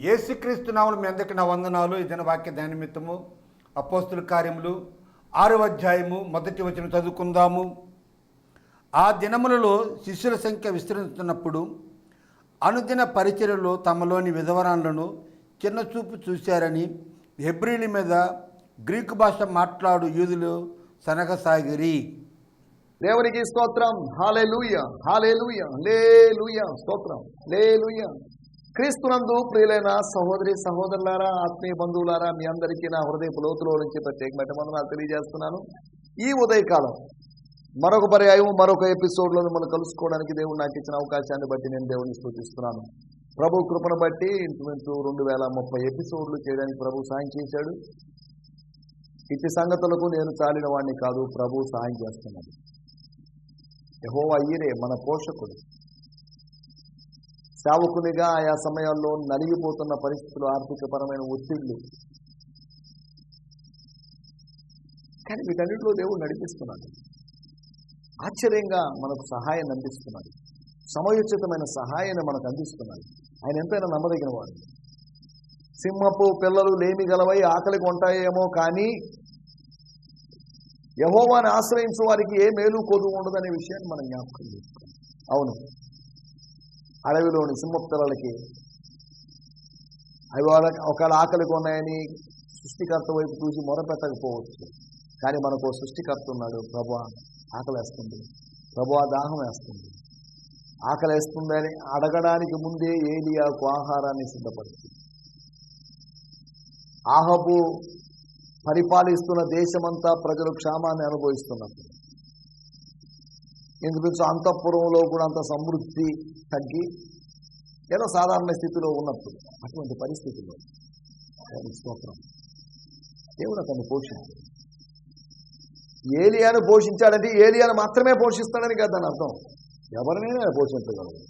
యేసుక్రీస్తు నామలు మీ అందరికీ నా వందనాలు. ఈ దిన వాక్య ధ్యానిమిత్తము అపోస్తుల కార్యములు ఆరవ అధ్యాయము మొదటి వచనం చదువుకుందాము. ఆ దినములలో శిష్యుల సంఖ్య విస్తరిస్తున్నప్పుడు అనుదిన పరిచర్యలో తమలోని విధవరాలను చిన్న చూపు చూశారని హెబ్రిల మీద గ్రీకు భాష మాట్లాడు యూదులు సనగసాగిరి. దేవునికి స్తోత్రం. హాలేలుయ హాలేలుయ లేలుయ స్తోత్రం. లేలుయ క్రీస్తునందు ప్రియులైన సహోదరి సహోదరులారా ఆత్మీయ బంధువులారా మీ అందరికీ నా హృదయపు లోతులో నుంచి ప్రత్యేకమైన వందనాలు తెలియజేస్తున్నాను. ఈ ఉదయకాలం మరొక పర్యాయం మరొక ఎపిసోడ్లో మనం కలుసుకోవడానికి దేవుడు నాకు ఇచ్చిన అవకాశాన్ని బట్టి నేను దేవుని స్థుతిస్తున్నాను. ప్రభు కృపను బట్టి ఇంచుమించు రెండు వేల ముప్పై ఎపిసోడ్లు చేయడానికి ప్రభు సాయం చేశాడు. ఇటు సంగతులకు నేను చాలిన వాడిని కాదు ప్రభు సాయం చేస్తున్నాడు. యహోవా ఈరే మన పోషకుడు. సేవకునిగా ఆయా సమయాల్లో నలిగిపోతున్న పరిస్థితులు ఆర్థికపరమైన ఒత్తిళ్ళు కానీ వీటన్నిటిలో దేవుడు నడిపిస్తున్నాడు. ఆశ్చర్యంగా మనకు సహాయం అందిస్తున్నాడు. సమయోచితమైన సహాయాన్ని మనకు అందిస్తున్నాడు. ఆయన ఎంతైనా నమ్మదగిన వాడు సింహపు పిల్లలు లేమి గలవై ఆకలికి ఉంటాయేమో కానీ యహోవాని ఆశ్రయించే వారికి ఏ మేలు కొదు ఉండదనే విషయాన్ని మనం జ్ఞాపకం చేసుకోవాలి. అవును. అడవిలోని సింహపిల్లలకి అవి వాళ్ళకి ఒకవేళ ఆకలికి ఉన్నాయని సృష్టికర్త వైపు చూసి మొరపెట్టకపోవచ్చు. కానీ మనకు సృష్టికర్త ఉన్నాడు. ప్రభు ఆకలి వేస్తుంది ప్రభు దాహం వేస్తుంది. ఆకలి వేస్తుందని అడగడానికి ముందే ఏలియాకు ఆహారాన్ని సిద్ధపడుతుంది ఆహబు పరిపాలిస్తున్న దేశమంతా ప్రజలు క్షామాన్ని అనుభవిస్తున్నప్పుడు ఎందుకు అంతఃపురంలో కూడా అంత సమృద్ధి తగ్గి ఏదో సాధారణ స్థితిలో ఉన్నప్పుడు అటువంటి పరిస్థితుల్లో స్తోత్రం. దేవుడు అతన్ని పోషించాడు. ఏలియాను పోషించాడంటే ఏలియాను మాత్రమే పోషిస్తాడని కదా దాని అర్థం. ఎవరినైనా ఆయన పోషించగలడు.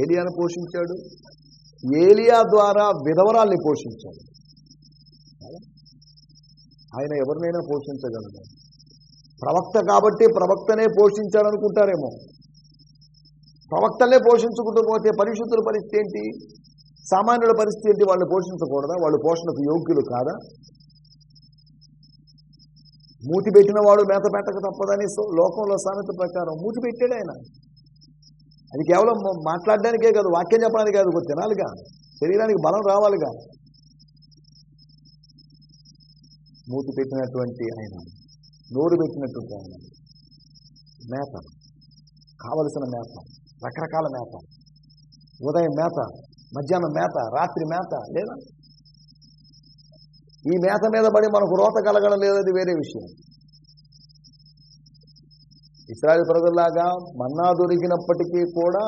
ఏలియాను పోషించాడు. ఏలియా ద్వారా విధవరాల్ని పోషించాడు. ఆయన ఎవరినైనా పోషించగలడు. ప్రవక్త కాబట్టి ప్రవక్తనే పోషించాలనుకుంటారేమో. ప్రవక్తలే పోషించుకుంటూ పోతే పరిశుద్ధుల పరిస్థితి ఏంటి? సామాన్యుల పరిస్థితి ఏంటి? వాళ్ళు పోషించకూడదా? వాళ్ళు పోషణకు యోగ్యులు కాదా? మూతి పెట్టిన వాడు మేత పెట్టక తప్పదని లోకంలో సామెత ప్రకారం మూతి పెట్టాడు ఆయన. అది కేవలం మాట్లాడడానికే కాదు వాక్యం చెప్పడానికి కాదు కొంచెం తినాలిగా. శరీరానికి బలం రావాలిగా. మూతి పెట్టినటువంటి ఆయన. నోరు పెట్టినట్టు ఆయన మేత. కావలసిన మేత. రకరకాల మేత. ఉదయం మేత మధ్యాహ్నం మేత రాత్రి మేత లేదా? ఈ మేత మీద పడి మనకు రోత కలగడం లేదది వేరే విషయం. ఇస్రాయల్ ప్రజల్లాగా మన్నా దొరికినప్పటికీ కూడా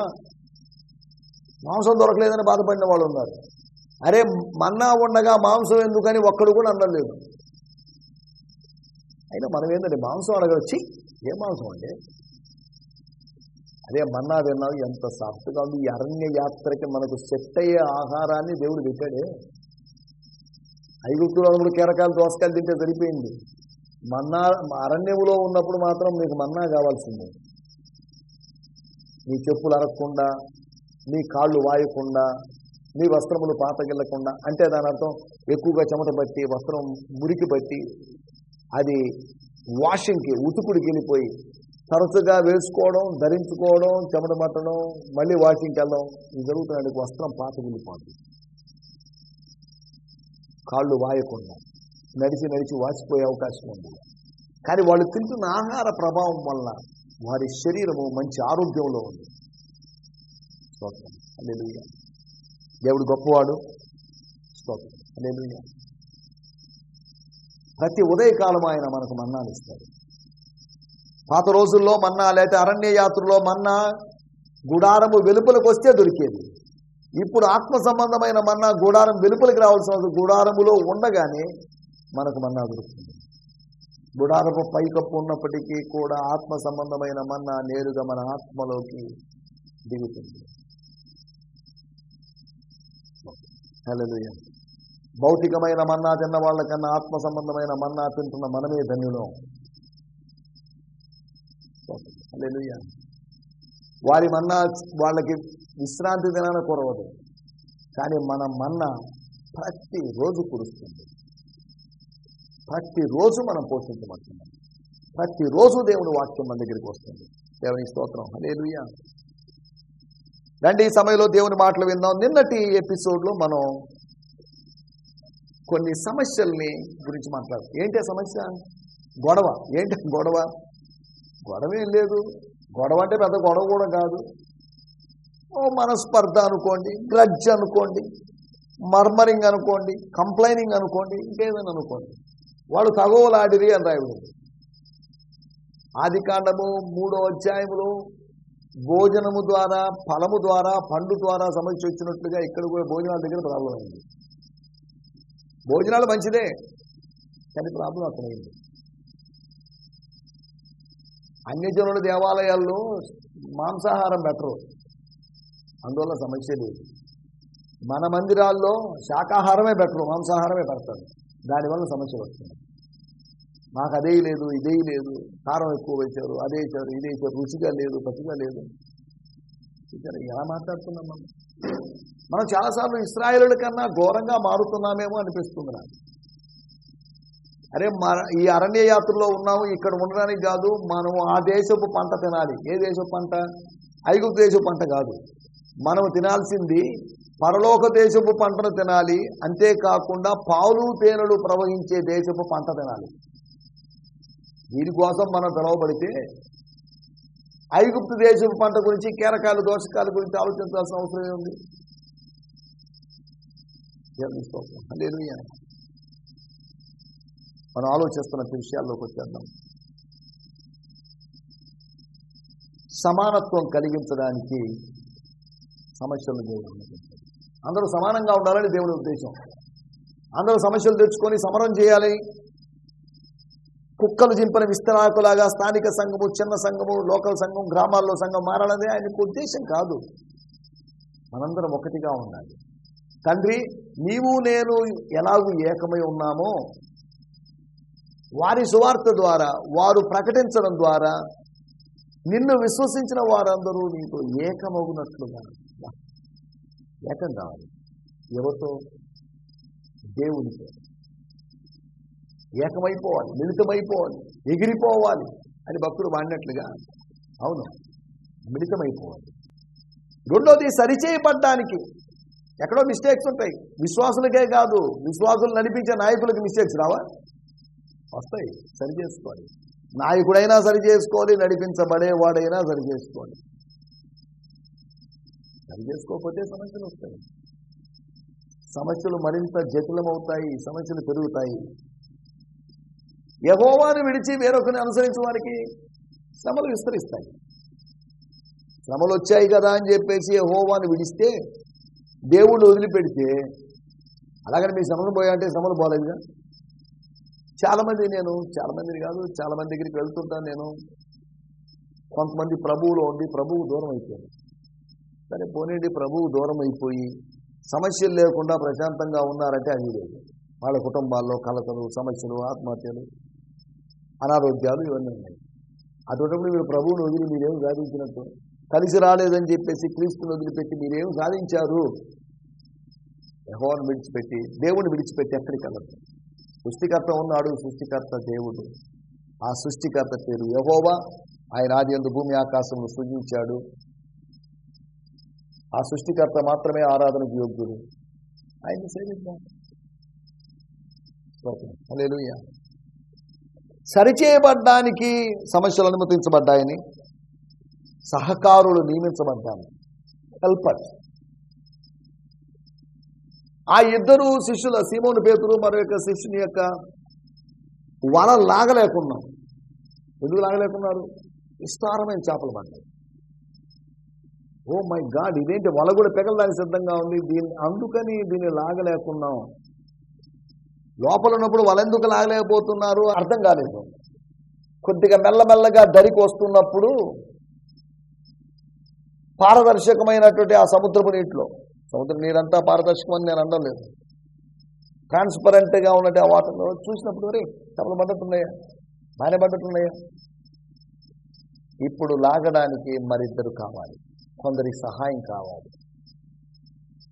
మాంసం దొరకలేదని బాధపడిన వాళ్ళు ఉన్నారు. అరే మన్నా ఉండగా మాంసం ఎందుకని ఒక్కడు కూడా అనలేదు అయినా మనం ఏంటంటే మాంసం అడగొచ్చి ఏ మాంసం అండి? అదే మన్నా తిన్నావు ఎంత సాఫ్ట్గా ఉంది ఈ అరణ్య యాత్రకి మనకు సెట్ అయ్యే ఆహారాన్ని దేవుడు పెట్టాడే. ఐగుప్తులో ఉన్నప్పుడు కీరకాయలు దోసకాయలు తింటే సరిపోయింది. మన్నా అరణ్యములో ఉన్నప్పుడు మాత్రం మీకు మన్నా కావాల్సిందే. మీ చెప్పులు అరగకుండా మీ కాళ్ళు వాయకుండా మీ వస్త్రములు పాతగిల్లకుండా అంటే దాని అర్థం ఎక్కువగా చెమట పట్టి వస్త్రం మురికి పట్టి అది వాషింగ్కి ఉతుకుడికి వెళ్ళిపోయి తరచుగా వేసుకోవడం ధరించుకోవడం చెమట పట్టడం మళ్ళీ వాషింగ్కి వెళ్ళడం ఇది జరుగుతున్నాడు వస్త్రం పాతగిల్లిపోతుంది కాళ్ళు వాయకుండా నడిచి నడిచి వాసిపోయే అవకాశం ఉంది. కానీ వాళ్ళు తింటున్న ఆహార ప్రభావం వల్ల వారి శరీరము మంచి ఆరోగ్యంలో ఉంది. స్తోత్రం. హల్లెలూయా. దేవుడు గొప్పవాడు. స్తోత్రం. హల్లెలూయా. ప్రతి ఉదయకాలం ఆయన మనకు మన్నాలు ఇస్తాడు. పాత రోజుల్లో మన్నా లేకపోతే అరణ్య యాత్రలో మన్నా గుడారము వెలుపలకు వస్తే దొరికేది. ఇప్పుడు ఆత్మ సంబంధమైన మన్నా గుడారం వెలుపలికి రావాల్సిన గుడారములో ఉండగానే మనకు మన్నా దొరుకుతుంది. గుడారపు పైకప్పు ఉన్నప్పటికీ కూడా ఆత్మ సంబంధమైన మన్నా నేరుగా మన ఆత్మలోకి దిగుతుంది. హల్లెలూయా. భౌతికమైన మన్నా తిన్న వాళ్ళకన్నా ఆత్మ సంబంధమైన మన్నా తింటున్న మనమే ధన్యులం. వారి మన్నా వాళ్ళకి విశ్రాంతి దినాన కురవదు. కానీ మన మన్నా ప్రతిరోజు కురుస్తుంది. ప్రతిరోజు మనం పోషించబడుతున్నాం. ప్రతిరోజు దేవుని వాక్యం మన దగ్గరికి వస్తుంది. దేవుని స్తోత్రం. హల్లెలూయా. రండి ఈ సమయంలో దేవుని మాటలు విందాం. నిన్నటి ఎపిసోడ్లో మనం కొన్ని సమస్యల్ని గురించి మాట్లాడు. ఏంటి సమస్య? గొడవ. ఏంటి గొడవ? గొడవ ఏం లేదు. గొడవ అంటే పెద్ద గొడవ కూడా కాదు. ఓ మనస్పర్ధ అనుకోండి గ్రడ్జ్ అనుకోండి మర్మరింగ్ అనుకోండి కంప్లైనింగ్ అనుకోండి ఇంకేదని అనుకోండి. వాళ్ళు తగోలాడిరి అని రాయబడింది ఆది కాండము మూడో అధ్యాయములో భోజనము ద్వారా ఫలము ద్వారా పండు ద్వారా సమస్య వచ్చినట్లుగా ఇక్కడ కూడా భోజనాల దగ్గర ప్రాబ్లం అయింది భోజనాలు మంచిదే. కానీ ప్రాబ్లం అక్కడ అయింది అన్యజనుల దేవాలయాల్లో మాంసాహారం బెటరు. అందువల్ల సమస్య లేదు. మన మందిరాల్లో శాకాహారమే బెటరు మాంసాహారమే పెడతారు. దానివల్ల సమస్య వస్తుంది. మాకు అదే లేదు ఇదే లేదు కారం ఎక్కువ వేశారు అదే వేశారు ఇదే వేశారు రుచిగా లేదు పచ్చిగా లేదు. ఇక్కడ ఎలా మాట్లాడుతున్నాం మనం? మనం చాలాసార్లు ఇస్రాయేలుల కన్నా ఘోరంగా మారుతున్నామేమో అనిపిస్తుంది నాకు. అరే మన ఈ అరణ్య యాత్రలో ఉన్నాము ఇక్కడ ఉండడానికి కాదు మనం ఆ దేశపు పంట తినాలి. ఏ దేశపు పంట? ఐగుప్తు దేశపు పంట కాదు. మనం తినాల్సింది పరలోక దేశపు పంటను తినాలి. అంతేకాకుండా పాలు తేనెలు ప్రవహించే దేశపు పంట తినాలి. దీనికోసం మనం పిలువబడితే ఐగుప్తు దేశపు పంట గురించి కీరకాయలు దోషకాల గురించి ఆలోచించాల్సిన అవసరం ఏముంది? దేవుని మనం ఆలోచిస్తున్న విషయాల్లోకి వచ్చేద్దాం. సమానత్వం కలిగించడానికి సమస్యలు దేవుడు అందరూ సమానంగా ఉండాలని దేవుని ఉద్దేశం. అందరూ సమస్యలు తెచ్చుకొని సమరం చేయాలి. కుక్కలు చింపిన విస్తరాకులాగా స్థానిక సంఘము చిన్న సంఘము లోకల్ సంఘం గ్రామాల్లో సంఘం మారాలనే ఆయనకు ఉద్దేశం కాదు. మనందరం ఒకటిగా ఉండాలి. తండ్రి నీవు నేను ఎలాగూ ఏకమై ఉన్నామో వారి సువార్త ద్వారా వారు ప్రకటించడం ద్వారా నిన్ను విశ్వసించిన వారందరూ నీతో ఏకమగునట్లుగా. ఏకం కావాలి. ఎవరితో? దేవునితో. ఏకమైపోవాలి మిళితమైపోవాలి ఎగిరిపోవాలి అని భక్తుడు వాడినట్లుగా. అవును మిళితమైపోవాలి. రెండోది సరిచేయబడ్డానికి. ఎక్కడో మిస్టేక్స్ ఉంటాయి. విశ్వాసులకే కాదు విశ్వాసులు నడిపించే నాయకులకి మిస్టేక్స్ రావా? వస్తాయి సరి చేసుకోవాలి. నాయకుడైనా సరి చేసుకోవాలి నడిపించబడేవాడైనా సరి చేసుకోవాలి. సరి చేసుకోకపోతే సమస్యలు వస్తాయి. సమస్యలు మరింత జటిలమవుతాయి సమస్యలు పెరుగుతాయి. యహోవాను విడిచి వేరొకరిని అనుసరించే వారికి శ్రమలు విస్తరిస్తాయి. శ్రమలు వచ్చాయి కదా అని చెప్పేసి యహోవాను విడిస్తే దేవుడు వదిలిపెడితే అలాగని మీ శ్రమలు పోయాలంటే శ్రమలు పోలేదుగా? చాలామంది నేను చాలామందిని కాదు చాలామంది దగ్గరికి వెళ్తుంటాను నేను. కొంతమంది ప్రభువులో ఉండి ప్రభువు దూరం అయిపోయారు. సరే పోనీండి ప్రభువు దూరం అయిపోయి సమస్యలు లేకుండా ప్రశాంతంగా ఉన్నారంటే అది లేదు. వాళ్ళ కుటుంబాల్లో కలతలు సమస్యలు ఆత్మహత్యలు అనారోగ్యాలు ఇవన్నీ ఉన్నాయి. అటువంటిప్పుడు మీరు ప్రభువుని వదిలి మీరేం సాధించినట్టు కలిసి రాలేదని చెప్పేసి క్రీస్తుని వదిలిపెట్టి మీరేం సాధించారు? యెహోవాను విడిచిపెట్టి దేవుని విడిచిపెట్టి ఎక్కడికి వెళ్ళదు సృష్టికర్త ఉన్నాడు సృష్టికర్త దేవుడు. ఆ సృష్టికర్త పేరు యహోవా. ఆయన ఆది ఎందు భూమి ఆకాశంలో సృజించాడు. ఆ సృష్టికర్త మాత్రమే ఆరాధనకు యోగ్యుడు. ఆయన సేవిద్దాం సరిచేయబడ్డానికి సమస్యలు అనుమతించబడ్డాయని సహకారులు నియమించబడ్డాను హెల్పర్. ఆ ఇద్దరు శిష్యుల సీమోని పేతురు మరో యొక్క శిష్యుని యొక్క వల లాగలేకున్నాం. ఎందుకు లాగలేకున్నారు? విస్తారమైన చేపలు పడ్డాయి. ఓ మై గాడ్ ఇదేంటి? వల కూడా పెగలడానికి సిద్ధంగా ఉంది. దీన్ని అందుకని దీన్ని లాగలేకున్నాం. లోపల ఉన్నప్పుడు వలెందుకు లాగలేకపోతున్నారు? అర్థం కాలేదు. కొద్దిగా మెల్లమెల్లగా దరికి వస్తున్నప్పుడు పారదర్శకమైనటువంటి ఆ సముద్రపు నీటిలో. సముద్ర నీరంతా పారదర్శకమని నేను అనడం లేదు. ట్రాన్స్పరెంట్గా ఉన్నట్టు ఆ వాటర్లో చూసినప్పుడు మరి చేపలు పడ్డట్టున్నాయా? బాగానే పడ్డట్టున్నాయా? ఇప్పుడు లాగడానికి మరిద్దరు కావాలి. కొందరికి సహాయం కావాలి.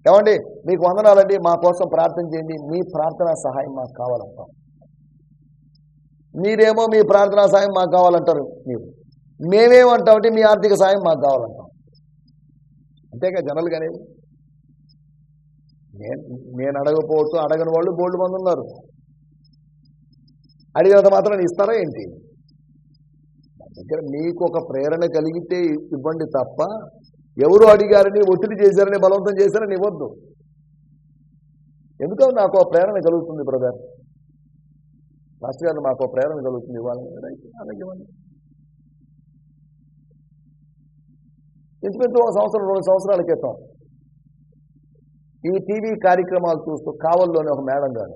ఏమండి? మీకు వందనాలండి. మా కోసం ప్రార్థన చేయండి. మీ ప్రార్థనా సహాయం మాకు కావాలంటాం. మీరేమో మీ ప్రార్థనా సాయం మాకు కావాలంటారు. మీరు. మేమేమంటామంటే మీ ఆర్థిక సహాయం మాకు కావాలంటాం. అంతేగా జనరల్ గానే నేను నేను అడగకపోవచ్చు అడగని వాళ్ళు బోల్డ్ మంది ఉన్నారు. అడిగినంత మాత్రం ఇస్తారా ఏంటి? దగ్గర మీకు ఒక ప్రేరణ కలిగితే ఇవ్వండి తప్ప ఎవరు అడిగారని ఒత్తిడి చేశారని బలవంతం చేశారని ఇవ్వద్దు. ఎందుకో నాకు ప్రేరణ కలుగుతుంది బ్రదర్. మాస్టర్ గారు మాకు ప్రేరణ కలుగుతుంది ఇవ్వాలని అలాగే ఇవ్వండి ఇంచుమించు ఒక సంవత్సరం రెండు సంవత్సరాల క్రితం ఈ టీవీ కార్యక్రమాలు చూస్తూ కావల్లోనే ఒక మేడం గారు.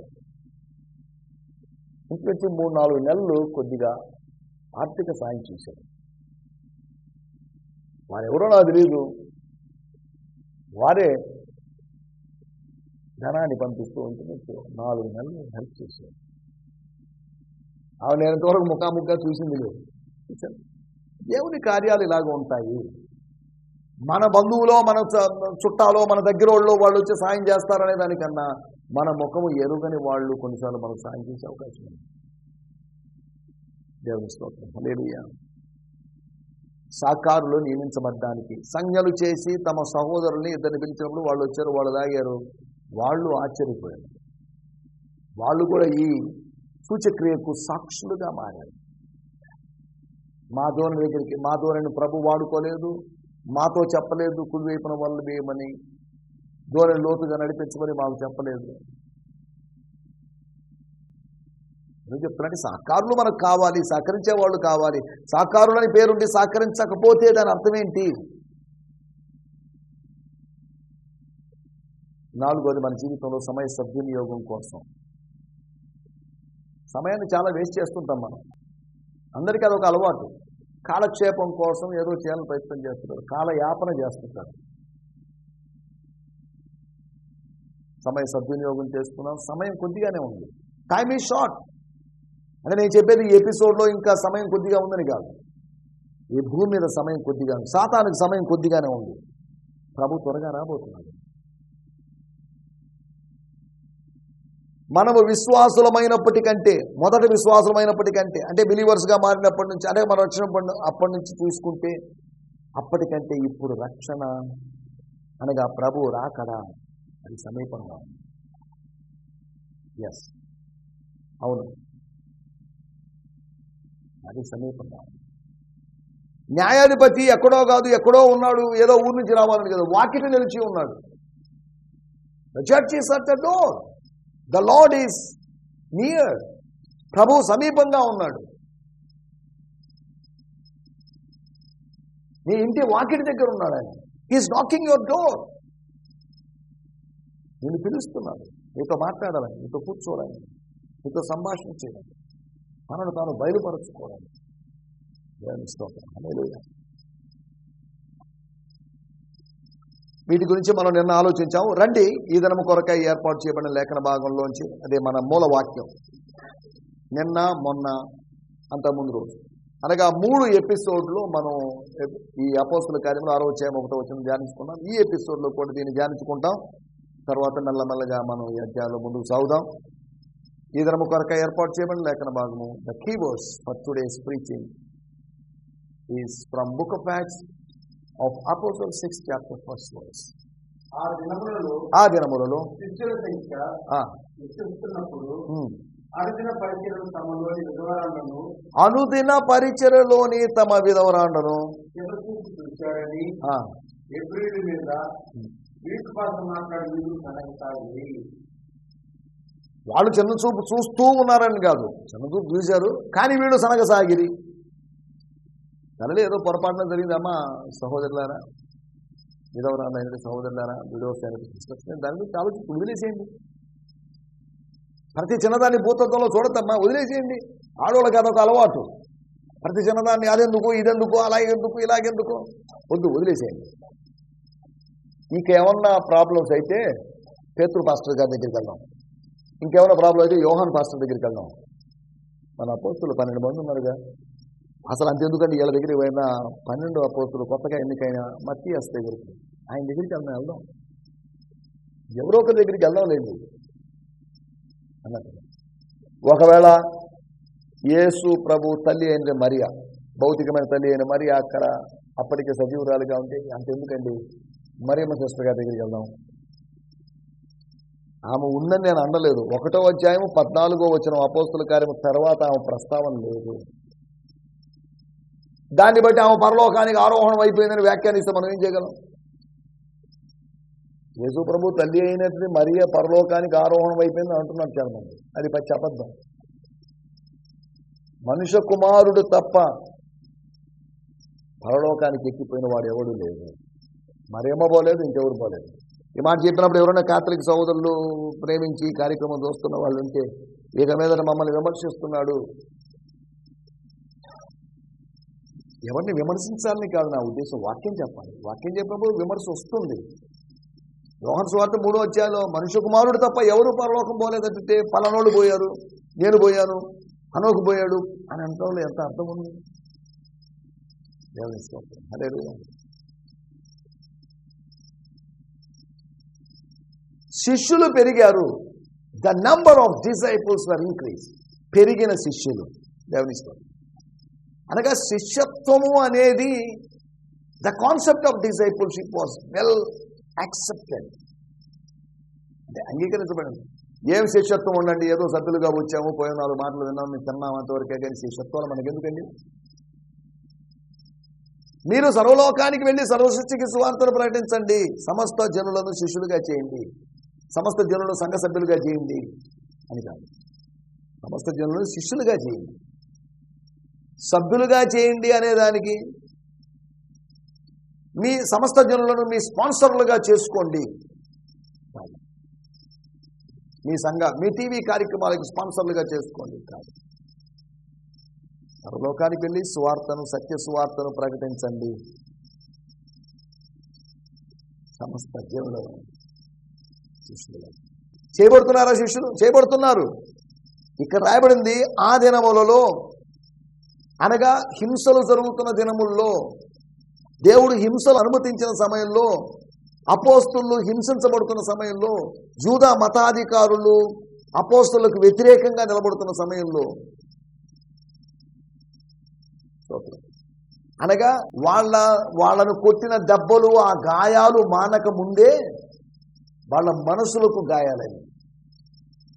ఇంచుమించు మూడు నాలుగు నెలలు కొద్దిగా ఆర్థిక సాయం చేశారు. వారెవరో నాకు తెలియదు వారే ధనాన్ని పంపిస్తూ ఇంచుమించు నాలుగు నెలలు హెల్ప్ చేశారు. ఆమె నేను ఇంతవరకు ముఖాముఖిగా చూసింది లేదు. చూశాను. దేవుని కార్యాలు ఇలాగ ఉంటాయి. మన బంధువులో మన చుట్టాలో మన దగ్గర వాళ్ళు వాళ్ళు వచ్చి సాయం చేస్తారనే దానికన్నా మన ముఖము ఎరుగని వాళ్ళు కొన్నిసార్లు మనకు సాయం చేసే అవకాశం ఉంది. దేవుని స్తోత్రం. హల్లెలూయా. సాకారులు నియమించబడ్డానికి సంజ్ఞలు చేసి తమ సహోదరుల్ని ఇద్దరిని పిలిచినప్పుడు వాళ్ళు వచ్చారు వాళ్ళు తాగారు వాళ్ళు ఆశ్చర్యపోయారు. వాళ్ళు కూడా ఈ సూచక్రియకు సాక్షులుగా మారారు. మా ధోరణి దగ్గరికి మా ధోరణి ప్రభు వాడుకోలేదు. మాతో చెప్పలేదు కుడివైపున వాళ్ళు వేయమని ధోరణి లోతుగా నడిపించమని మాకు చెప్పలేదు. నేను చెప్తున్నాను సహకారులు మనకు కావాలి సహకరించే వాళ్ళు కావాలి. సహకారులని పేరుండి సహకరించకపోతే దాని అర్థం ఏంటి? నాలుగోది మన జీవితంలో సమయ సద్వినియోగం కోసం. సమయాన్ని చాలా వేస్ట్ చేస్తుంటాం మనం. అందరికీ అదొక అలవాటు. కాలక్షేపం కోసం ఏదో చేయాలని ప్రయత్నం చేస్తున్నారు. కాలయాపన చేస్తుంటారు. సమయ సద్వినియోగం చేసుకున్నాం. సమయం కొద్దిగానే ఉంది. టైమ్ ఈజ్ షార్ట్ అంటే నేను చెప్పేది ఈ ఎపిసోడ్లో ఇంకా సమయం కొద్దిగా ఉందని కాదు. ఈ భూమి మీద సమయం కొద్దిగా సాతానికి సమయం కొద్దిగానే ఉంది. ప్రభు త్వరగా రాబోతున్నాడు. మనము విశ్వాసులమైనప్పటికంటే మొదట విశ్వాసులమైనప్పటికంటే అంటే బిలీవర్స్గా మారినప్పటి నుంచి అంటే మన రక్షణ పడిన- అప్పటి నుంచి చూసుకుంటే అప్పటికంటే ఇప్పుడు రక్షణ అనగా ప్రభు రాకడా అది సమీపంగా ఎస్ అవును. అది సమీపంగా న్యాయాధిపతి ఎక్కడో కాదు ఎక్కడో ఉన్నాడు ఏదో ఊరి నుంచి రావాలని కదా వాకిట నిలిచి ఉన్నాడు. The judge is at the door the Lord is near ప్రభు సమీపంగా ఉన్నాడు. నీ ఇంటి వాకిటి దగ్గర ఉన్నాడు ఆయన. ఈజ్ నాకింగ్ యువర్ డోర్ నేను పిలుస్తున్నాడు. నీతో మాట్లాడాలని నీతో కూర్చోవాలని నీతో సంభాషణ చేయాలి మనను తాను బయలుపరచుకోవాలి స్తోత్రం. వీటి గురించి మనం నిన్న ఆలోచించాము. రండి ఈ దినము కొరకై ఏర్పాటు చేయబడిన లేఖన భాగంలోంచి అదే మన మూల వాక్యం నిన్న మొన్న అంత ముందు రోజు. అనగా మూడు ఎపిసోడ్లు మనం ఈ అపోస్తుల కార్యంలో ఆరో చేయం ఒకటో వచ్చిన ధ్యానించుకున్నాం. ఈ ఎపిసోడ్లో కూడా దీన్ని ధ్యానించుకుంటాం. తర్వాత మెల్లమెల్లగా మనం ఈ అధ్యాయంలో ముందుకు సాగుదాం. ఈ ధర్మ కొరక ఏర్పాటు చేయబడిన లేఖన భాగము the keywords for today's preaching is from book of Acts of apostle six chapter first verse ఆ దినములలో శిష్యుల సంఖ్య అనుదిన పరిచయలోని తమ విధవరాండను వాళ్ళు చిన్న చూపు చూస్తూ ఉన్నారని కాదు. చిన్న చూపు చూశారు కానీ వీళ్ళు సనగసాగిరి. సరేలే ఏదో పొరపాటున జరిగిందమ్మా సహోదరులారా. విధవరాలైన సహోదరులారా విడోస్ అయిన సిస్టర్స్ దాని గురించి ఆలోచించి వదిలేసేయండి. ప్రతి చిన్నదాన్ని భూతత్వంలో చూడద్దమ్మా వదిలేసేయండి. ఆడవాళ్ళకి అదొక అలవాటు. ప్రతి చిన్నదాన్ని అదెందుకు ఇదెందుకు అలాగెందుకు ఇలాగెందుకు? వద్దు వదిలేసేయండి. ఇంకేమన్నా ప్రాబ్లమ్స్ అయితే పేతృ పాస్టర్ గారి దగ్గరికి వెళ్దాం. ఇంకేమైనా ప్రాబ్లం అయితే యోహాన్ పాస్టర్ దగ్గరికి వెళ్దాం. మన పోస్తులు పన్నెండు మంది ఉన్నారుగా అసలు అంతెందుకండి వీళ్ళ దగ్గర పోయిన పన్నెండు అపోతులు కొత్తగా ఎన్నికైన మత్తియాస్ దగ్గరికి ఆయన దగ్గరికి వెళ్దాం వెళ్దాం. ఎవరో ఒకరి దగ్గరికి వెళ్దాం లేదు అన్నట్టు ఒకవేళ యేసు ప్రభు తల్లి అయిన మరియా భౌతికమైన తల్లి అయిన మరియా అక్కడ అప్పటికే సజీవురాలుగా ఉంటే అంతెందుకండి? మరియమ్మ సిస్టర్ గారి దగ్గరికి వెళ్దాం. ఆమె ఉందని నేను అనలేదు. ఒకటో అధ్యాయం పద్నాలుగో వచ్చిన అపోస్తుల కార్యం తర్వాత ఆమె ప్రస్తావన లేదు. దాన్ని బట్టి ఆమె పరలోకానికి ఆరోహణం అయిపోయిందని వ్యాఖ్యానిస్తే మనం ఏం చేయగలం? యేసు ప్రభు తల్లి అయినట్టు మరియ పరలోకానికి ఆరోహణం అయిపోయింది అంటున్నారు చాలా మంది అది పచ్చి అబద్ధం మనుష్య కుమారుడు తప్ప పరలోకానికి ఎక్కిపోయిన వాడు ఎవడు లేదు మరేమో పోలేదు ఇంకెవరు పోలేదు. ఈ మాట చెప్పినప్పుడు ఎవరైనా కాథలిక్ సోదరులు ప్రేమించి కార్యక్రమం చూస్తున్న వాళ్ళు ఉంటే ఇక మీద మమ్మల్ని విమర్శిస్తున్నాడు ఎవరిని విమర్శించాలని కాదు నా ఉద్దేశం వాక్యం చెప్పాలి. వాక్యం చెప్పినప్పుడు విమర్శ వస్తుంది. యోహన్ స్వార్థ మూడో అధ్యాయంలో మనుష్య కుమారుడు తప్ప ఎవరు పరలోకం పోలేదంటే పలానోళ్ళు పోయారు నేను పోయాను అనోకు పోయాడు అని అంటంలో ఎంత అర్థం ఉంది? అదే శిష్యులు పెరిగారు. The number of disciples were increase పెరిగిన శిష్యులు. దేవుని స్తోత్రం. అనగా శిష్యత్వము అనేది the concept of discipleship was well accepted. అంటే అంగీకరించబడింది. ఏం శిష్యత్వం ఉండండి? ఏదో సభ్యులుగా వచ్చాము పోయిన నాలుగు మాటలు విన్నాం మీకు తిన్నాము అంతవరకే కానీ శిష్యత్వాలు మనకి ఎందుకండి మీరు సర్వలోకానికి వెళ్ళి సర్వసృష్టికి సువార్తను ప్రకటించండి. సమస్త జనులను శిష్యులుగా చేయండి. సమస్త జనులను సంఘ సభ్యులుగా చేయండి అని కాదు. సమస్త జనులను శిష్యులుగా చేయండి. సభ్యులుగా చేయండి అనేదానికి మీ సమస్త జనులను మీ స్పాన్సర్లుగా చేసుకోండి. మీ సంఘ మీ టీవీ కార్యక్రమాలకు స్పాన్సర్లుగా చేసుకోండి. కాదు పరలోకానికి వెళ్ళి సువార్తను సత్య సువార్తను ప్రకటించండి. సమస్త జనులు శిష్యులుగా చేయబడుతున్నారా శిష్యులు? చేయబడుతున్నారు. ఇక్కడ రాయబడింది ఆ దినములలో అనగా హింసలు జరుగుతున్న దినముల్లో దేవుడు హింసలు అనుమతించిన సమయంలో అపోస్తులు హింసించబడుతున్న సమయంలో జూదా మతాధికారులు అపోస్తులకు వ్యతిరేకంగా నిలబడుతున్న సమయంలో. అనగా వాళ్ళ వాళ్ళను కొట్టిన దెబ్బలు ఆ గాయాలు మానక ముందే వాళ్ళ మనసులకు గాయాలయ్యాయి.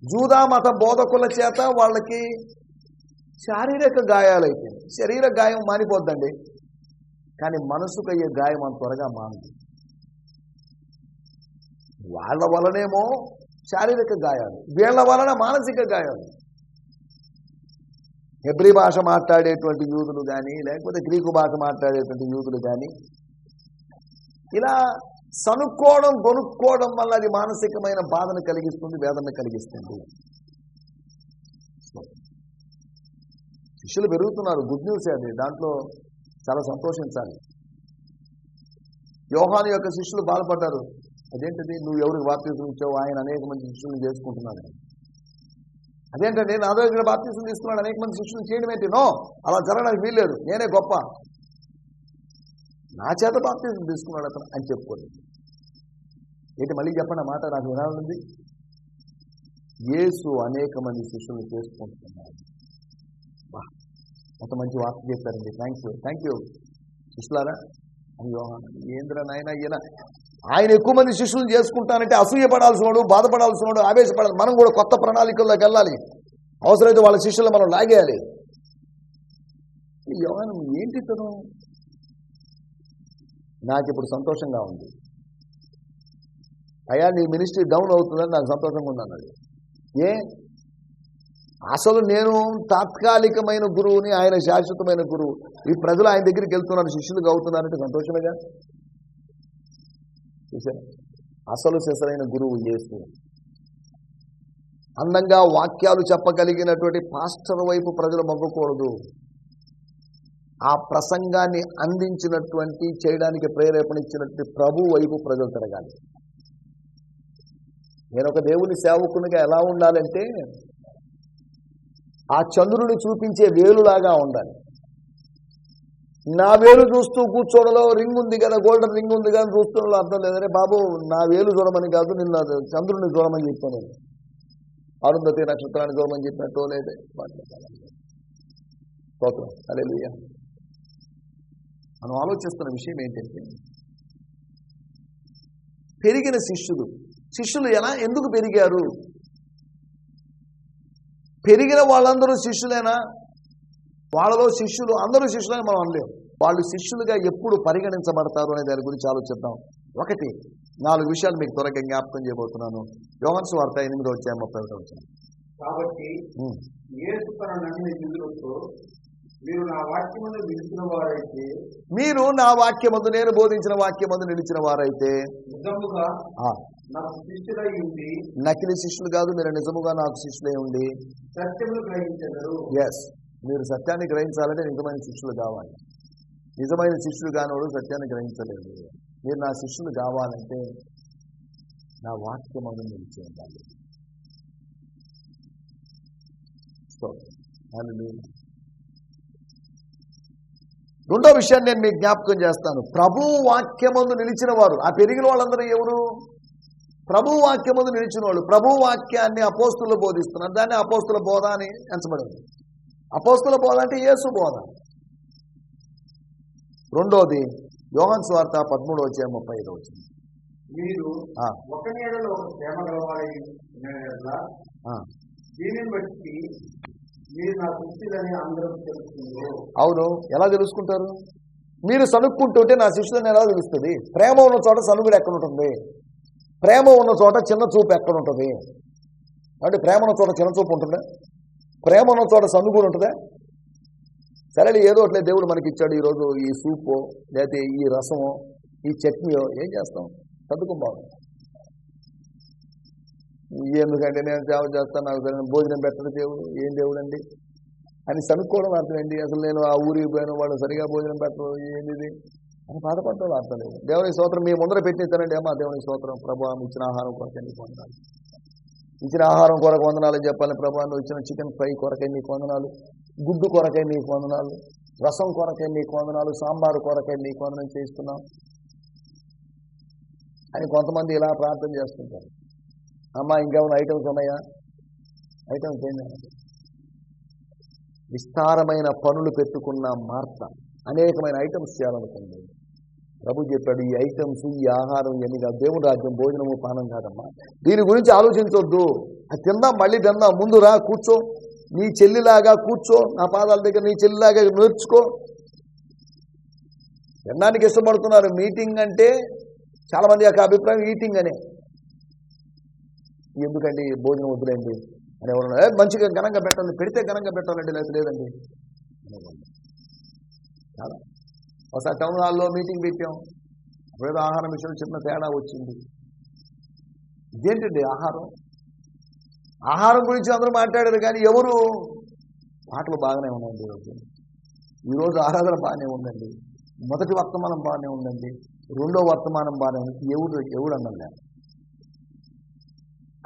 జూదా మత బోధకుల చేత వాళ్ళకి శారీరక గాయాలైపోయింది శరీర గాయం మానిపోద్దండి. కానీ మనసుకు అయ్యే గాయం అంత త్వరగా మానదు వాళ్ళ వలనేమో శారీరక గాయాలు వీళ్ళ వలన మానసిక గాయాలు. హెబ్రి భాష మాట్లాడేటువంటి యూదులు కానీ లేకపోతే గ్రీకు భాష మాట్లాడేటువంటి యూదులు కానీ ఇలా సనుక్కోవడం కొనుక్కోవడం వల్ల అది మానసికమైన బాధను కలిగిస్తుంది వేదన కలిగిస్తుంది. శిష్యులు పెరుగుతున్నారు. గుడ్ న్యూస్ అది దాంట్లో చాలా సంతోషించాలి యోహాను యొక్క శిష్యులు బాధపడ్డారు. అదేంటిది? నువ్వు ఎవరికి బాప్తీసం ఇచ్చావు? ఆయన అనేక మంది శిష్యులను చేసుకుంటున్నాడు. అదేంటంటే నా దగ్గర బాప్తీసం తీసుకున్నాడు. అనేక మంది శిష్యులు చేయడం ఏంటి? నో! అలా జరగడానికి వీల్లేదు. నేనే గొప్ప. నా చేత బాప్తీసం తీసుకున్నాడు అతను. అని చెప్పుకోలేదు ఏంటి? మళ్ళీ చెప్పండి మాట నాకు వినాలనుంది? యేసు అనేక మంది శిష్యులను చేసుకుంటున్నారు ఎంత మంచి వార్త చెప్పారండి. థ్యాంక్ యూ థ్యాంక్ యూ శిష్యులారా అయ్యో ఏంద్ర నాయన ఈయన? ఆయన ఎక్కువ మంది శిష్యులు చేసుకుంటానంటే అసూయపడాల్సిన వాడు బాధపడాల్సిన వాడు ఆవేశపడాలి. మనం కూడా కొత్త ప్రణాళికల్లోకి వెళ్ళాలి. అవసరమైతే వాళ్ళ శిష్యులు మనం లాగేయాలి. ఈ ఏంటి తను నాకు ఇప్పుడు సంతోషంగా ఉంది. అయ్యా నీ మినిస్ట్రీ డౌన్ అవుతుందని నాకు సంతోషంగా ఉంది అన్నాడు ఏ? అసలు నేను తాత్కాలికమైన గురువుని ఆయన శాశ్వతమైన గురువు. ఈ ప్రజలు ఆయన దగ్గరికి వెళ్తున్నారు శిష్యులుగా అవుతున్నారంటే సంతోషమేగా? చూసారా అసలు శిశరైన గురువు చేస్తూ అందంగా వాక్యాలు చెప్పగలిగినటువంటి పాస్టర్ వైపు ప్రజలు మొగ్గకూడదు. ఆ ప్రసంగాన్ని అందించినటువంటి చేయడానికి ప్రేరేపణ ఇచ్చినటువంటి ప్రభు వైపు ప్రజలు తిరగాలి. నేను ఒక దేవుని సేవకునిగా ఎలా ఉండాలంటే ఆ చంద్రుడిని చూపించే వేలులాగా ఉండాలి. నా వేలు చూస్తూ కూర్చోవడంలో రింగ్ ఉంది కదా గోల్డెన్ రింగ్ ఉంది కదా చూస్తుండలో అర్థం లేదరే బాబు నా వేలు చూడమని కాదు నిన్న చంద్రుడిని చూడమని చెప్పాను. అరుంధతి నక్షత్రాన్ని చూడమని చెప్పినట్టు లేదే. స్తోత్రం. హల్లెలూయా. మనం ఆలోచిస్తున్న విషయం ఏంటంటే పెరిగిన శిష్యులు శిష్యులు ఎలా ఎందుకు పెరిగారు? పెరిగిన వాళ్ళందరూ శిష్యులేనా? వాళ్ళలో శిష్యులు అందరూ శిష్యులని మనం అనలేము వాళ్ళు శిష్యులుగా ఎప్పుడు పరిగణించబడతారు అనే దాని గురించి ఆలోచిద్దాం. ఒకటి నాలుగు విషయాలు మీకు త్వరగా జ్ఞాపకం చేయబోతున్నాను. యోహన్స్ వార్త ఎనిమిదో వచ్చాయి ముప్పై ఒకటో వచ్చాయి కాబట్టి మీరు నా వాక్యమును నిలిచిన వారైతే మీరు నా వాక్యమందు నేను బోధించిన వాక్యమందు నిలిచిన వారైతే నిజముగా నకిలీ శిష్యులు కాదు మీరు నిజముగా నాకు శిష్యులై ఉండి. ఎస్ మీరు సత్యాన్ని గ్రహించాలంటే నిజమైన శిష్యులు కావాలి. నిజమైన శిష్యులు కానివాడు సత్యాన్ని గ్రహించలేదు. మీరు నా శిష్యులు కావాలంటే నా వాక్యమందు నిలిచి ఉండాలి. రెండో విషయాన్ని నేను మీకు జ్ఞాపకం చేస్తాను. ప్రభు వాక్యమందు నిలిచిన వారు. ఆ పెరిగిన వాళ్ళందరూ ఎవరు? ప్రభు వాక్యమందు నిలిచిన వాళ్ళు ప్రభు వాక్యాన్ని అపోస్తులు బోధిస్తున్నారు. దాన్ని అపోస్తుల బోధ అని ఎంచబడింది. అపోస్తుల బోధ అంటే యేసు బోధ. రెండోది యోహన్ స్వార్త పదమూడు వచ్చే ముప్పై ఐదు వచ్చింది మీరు ఆ, ఒక నీడలో ఒక ప్రేమ గలవారై ఉన్న యెడల ఆ. దీనిని బట్టి మీరు నా శిష్యులని అందరూ తెలుస్తుందో అవును. ఎలా తెలుసుకుంటారు? మీరు సనుక్కుంటుంటే నా శిష్యులను ఎలా తెలుస్తుంది? ప్రేమ ఉన్న చోట సనుగుడు ఎక్కడ ఉంటుంది ప్రేమ ఉన్న చోట చిన్న చూపు ఎక్కడ ఉంటుంది? అంటే ప్రేమ ఉన్న చోట చిన్న చూపు ఉంటుందా? ప్రేమ ఉన్న చోట సనుగుడు ఉంటుందా? సరే ఏదో అట్లే దేవుడు మనకి ఇచ్చాడు ఈరోజు ఈ సూపు లేకపోతే ఈ రసమో ఈ చట్నీయో ఏం చేస్తాం? సర్దుకుంటాం ఎందుకంటే నేను సేవ చేస్తాను నాకు సరైన భోజనం పెట్టడు దేవుడు ఏం దేవుడు అండి అని సనుక్కోవడం అర్థం ఏంటి? అసలు నేను ఆ ఊరికి పోయిన వాళ్ళు సరిగా భోజనం పెట్టరు ఏంటిది? అని బాధపడటం అర్థం లేదు దేవుని స్తోత్రం. మీ ముందర పెట్టిస్తానండి ఏమా దేవుని స్తోత్రం. ప్రభా ఇచ్చిన ఆహారం కొరకే నీకు వందనాలు. ఇచ్చిన ఆహారం కొరకు వందనాలు చెప్పాలి ప్రభా నువ్వు ఇచ్చిన చికెన్ ఫ్రై కొరకే నీకు వందనాలు. గుడ్డు కొరకే నీకు వందనాలు. రసం కొరకే నీకు వందనాలు. సాంబారు కొరకే నీకు వందనం చేస్తున్నాం అని కొంతమంది ఇలా ప్రార్థన చేస్తుంటారు. అమ్మా ఇంకేమైనా ఐటమ్స్ ఉన్నాయా? ఐటమ్స్ ఏంటంటే విస్తారమైన పనులు పెట్టుకున్న మార్త. అనేకమైన ఐటమ్స్ చేయాలనుకోండి ప్రభు చెప్పాడు ఈ ఐటమ్స్ ఈ ఆహారం ఇవన్నీ కాదు దేవుని రాజ్యం భోజనము పానం కాదమ్మా. దీని గురించి ఆలోచించొద్దు. అది తిందాం మళ్ళీ తిందాం. ముందు రా కూర్చో. నీ చెల్లిలాగా కూర్చో. నా పాదాల దగ్గర నీ చెల్లిలాగా నేర్చుకో తినడానికి ఇష్టపడుతున్నారు. మీటింగ్ అంటే చాలామంది యొక్క అభిప్రాయం ఈటింగ్ అనే. ఎందుకండి భోజనం వద్దులేండి అని ఎవరు మంచిగా ఘనంగా పెట్టాలి పెడితే ఘనంగా పెట్టాలండి లేదు లేదండి. అనేవాళ్ళు. చాలా ఒకసారి టౌన్ హాల్లో మీటింగ్ పెట్టాం. అప్పుడేదో ఆహారం విషయంలో చిన్న తేడా వచ్చింది. ఇదేంటండి ఆహారం? ఆహారం గురించి అందరూ మాట్లాడారు కానీ ఎవరు? పాటలు బాగానే ఉన్నాయండి ఈరోజు. ఈరోజు ఆరాధన బాగానే ఉందండి. మొదటి వర్తమానం బాగానే ఉందండి. రెండో వర్తమానం బాగానే ఉంది. ఎవడు ఎవడు అన్నది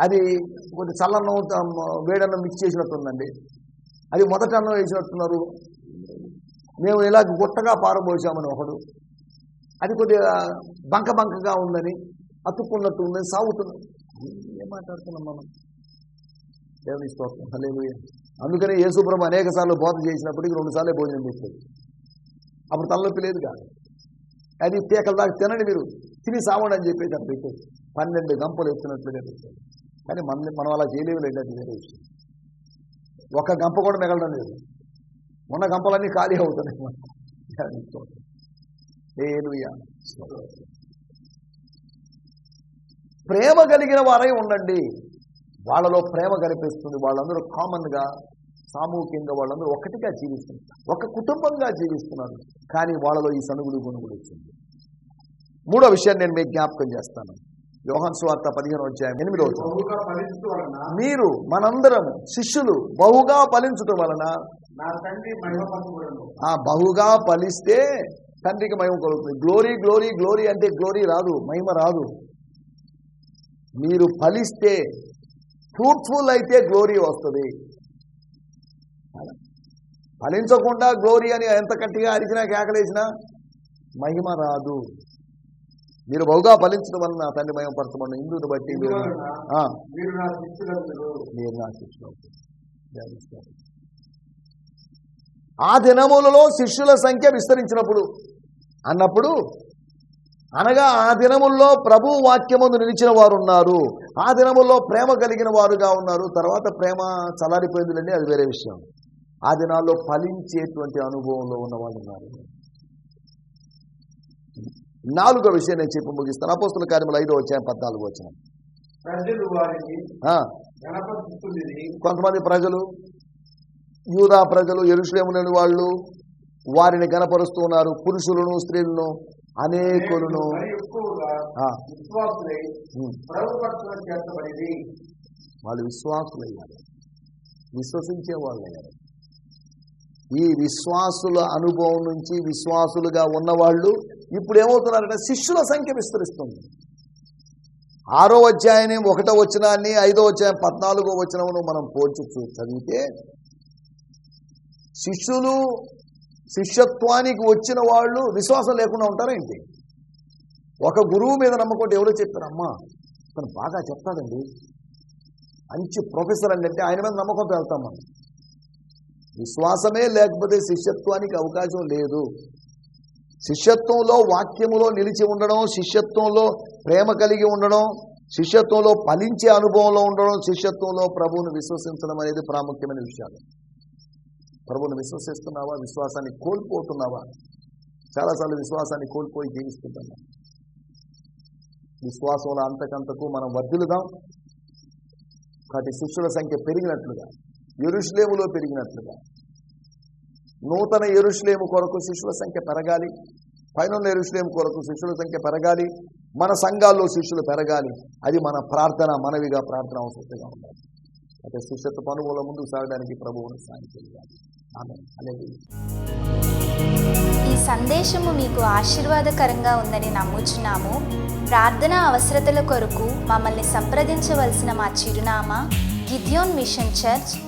అది కొంచెం చల్లన్నం వేడన్నం మిక్స్ చేసినట్టుందండి అది మొదట అన్నం వేసినట్టున్నారు. మేము ఇలా గుట్టగా పారబోసామని ఒకడు. అది కొద్దిగా బంక బంకగా ఉందని అతుక్కున్నట్టు ఉందని సాగుతున్నాం ఏం మాట్లాడుతున్నాం మనం? దేవుని స్తోత్రం. హల్లెలూయా. అందుకనే యేసుప్రభు అనేక సార్లు బోధ చేసినప్పటికీ రెండుసార్లు భోజనం చేస్తుంది అప్పుడు తలనొప్పి లేదు కాదు అది పీకల దాకా తినండి మీరు తిని సావండి అని చెప్పేసి అప్పుడు పెట్టేది పన్నెండు గంపలు ఎత్తినట్లుగా పెట్టేది కానీ మన మనం అలా చేయలేము లేదు అది వేరే విషయం. ఒక గంప కూడా మిగలడం లేదు. ఉన్న గంపలన్నీ ఖాళీ అవుతున్నాయి. దేవుని స్తోత్రం. ప్రేమ కలిగిన వారై ఉండండి. వాళ్ళలో ప్రేమ కనిపిస్తుంది. వాళ్ళందరూ కామన్గా సామూహికంగా వాళ్ళందరూ ఒకటిగా జీవిస్తున్నారు. ఒక కుటుంబంగా జీవిస్తున్నారు. కానీ వాళ్ళలో ఈ సనుగుడు గుణుగుడు వచ్చింది. మూడో విషయాన్ని నేను మీకు జ్ఞాపకం చేస్తాను. యోహన్ స్వార్త పదిహేను అధ్యాయం ఎనిమిదో మీరు మనందరము శిష్యులు బహుగా ఫలించటం వలన ఆ బహుగా ఫలిస్తే తండ్రికి మహిమ కలుగుతుంది. గ్లోరీ గ్లోరీ గ్లోరీ అంటే గ్లోరీ రాదు మహిమ రాదు. మీరు ఫలిస్తే ఫ్రూట్ఫుల్ అయితే గ్లోరీ వస్తుంది. ఫలించకుండా గ్లోరీ అని ఎంత గట్టిగా అరిచినా కేకలేసినా మహిమ రాదు. మీరు బహుగా ఫలించడం వలన తండ్రి మహిమ పరచమని ఇందుని బట్టి మీరు ఆ, మీరు నా శిష్యులు దినములలో శిష్యుల సంఖ్య విస్తరించినప్పుడు అన్నప్పుడు అనగా ఆ దినముల్లో ప్రభు వాక్యముందు నిలిచిన వారు ఉన్నారు ఆ దినముల్లో ప్రేమ కలిగిన వారుగా ఉన్నారు. తర్వాత ప్రేమ చల్లారిపోయిందిలేండి అది వేరే విషయం. ఆ దినాల్లో ఫలించేటువంటి అనుభవంలో ఉన్న వాళ్ళు ఉన్నారు. నాలుగో విషయం నేను చెప్పి ముగిస్తాను. అపోస్తుల కార్యములు ఐదో వచ్చాయి పద్నాలుగు వచ్చాను గణపతిస్తున్నది కొంతమంది ప్రజలు యూదా ప్రజలు ఎరుషులేములేని వాళ్ళు వారిని గనపరుస్తూ ఉన్నారు. పురుషులను స్త్రీలను అనేకులను. వాళ్ళు విశ్వాసులయ్యారు విశ్వసించే వాళ్ళు అయ్యారు ఈ విశ్వాసుల అనుభవం నుంచి విశ్వాసులుగా ఉన్నవాళ్ళు ఇప్పుడు ఏమవుతున్నారంటే శిష్యుల సంఖ్య విస్తరిస్తుంది. ఆరో అధ్యాయం ఒకటో వచనాన్ని ఐదో అధ్యాయం పద్నాలుగో వచనమును మనం పోల్చి చదివితే శిష్యులు శిష్యత్వానికి వచ్చిన వాళ్ళు విశ్వాసం లేకుండా ఉంటారేంటి ఒక గురువు మీద నమ్మకుంటే ఎవరో చెప్పారు అమ్మా తను బాగా చెప్తాడండి. మంచి ప్రొఫెసర్ అండి అంటే ఆయన మీద నమ్మకంతో వెళ్తాం మనం విశ్వాసమే లేకపోతే శిష్యత్వానికి అవకాశం లేదు. శిష్యత్వంలో వాక్యములో నిలిచి ఉండడం శిష్యత్వంలో ప్రేమ కలిగి ఉండడం శిష్యత్వంలో ఫలించే అనుభవంలో ఉండడం శిష్యత్వంలో ప్రభువును విశ్వసించడం అనేది ప్రాముఖ్యమైన విషయాలు. ప్రభువును విశ్వసిస్తున్నావా? విశ్వాసాన్ని కోల్పోతున్నావా? చాలాసార్లు విశ్వాసాన్ని కోల్పోయి జీవిస్తున్నాం విశ్వాసంలో అంతకంతకు మనం వర్ధిల్లుదాం. కాబట్టి శిష్యుల సంఖ్య పెరిగినట్లుగా ఎరుషులేములో పెరిగినట్లుగా నూతన ఎరుషులేము కొరకు శిష్యుల సంఖ్య పెరగాలి. పైన ఎరుశ్లేము కొరకు శిష్యుల సంఖ్య పెరగాలి. మన సంఘాల్లో శిష్యులు పెరగాలి. అది మన ప్రార్థన మనవిగా ప్రార్థన అవసరంగా ఉండాలి. అయితే శిష్యత్వ పనుల ముందుకు సాగడానికి ప్రభువును సాయం చేయాలి. ఆమె ఈ సందేశము మీకు ఆశీర్వాదకరంగా ఉందని నమ్ముచున్నాము. ప్రార్థన అవసరతల కొరకు మమ్మల్ని సంప్రదించవలసిన మా చిరునామా గిద్యోన్ మిషన్ చర్చ్